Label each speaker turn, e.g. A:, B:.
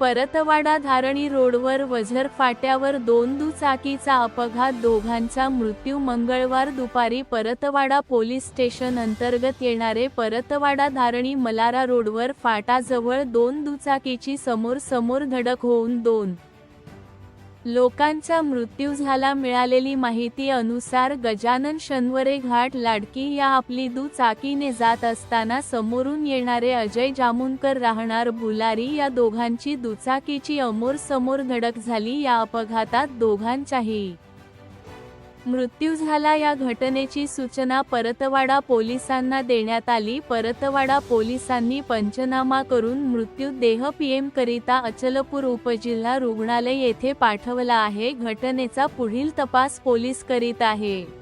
A: परतवाडा धारणी रोडवर वझर फाट्यावर दोन दुचाकीचा अपघात. दोघांचा मृत्यू मंगळवार दुपारी परतवाडा पोलीस स्टेशन अंतर्गत येणारे परतवाडा धारणी मलारा रोडवर फाटाजवळ दोन दुचाकीची समोर समोर धडक होऊन दोन लोकांचा मृत्यू झाला मिळालेली माहिती अनुसार गजानन शनवरे घाट लाडकी या आपली दुचाकीने जात असताना समोरून येणारे अजय जामुनकर राहणार भुलारी या दोघांची दुचाकीची अमोर समोर धडक झाली या अपघातात दोघांचाही. मृत्यू झाला या घटनेची सूचना परतवाडा पोलिसांना देण्यात आली. परतवाडा पोलिसांनी पंचनामा करून मृत्यूदेह पीएम करिता अचलपूर उपजिल्हा रुग्णालय येथे पाठवला आहे. घटनेचा पुढील तपास पोलीस करीत आहे.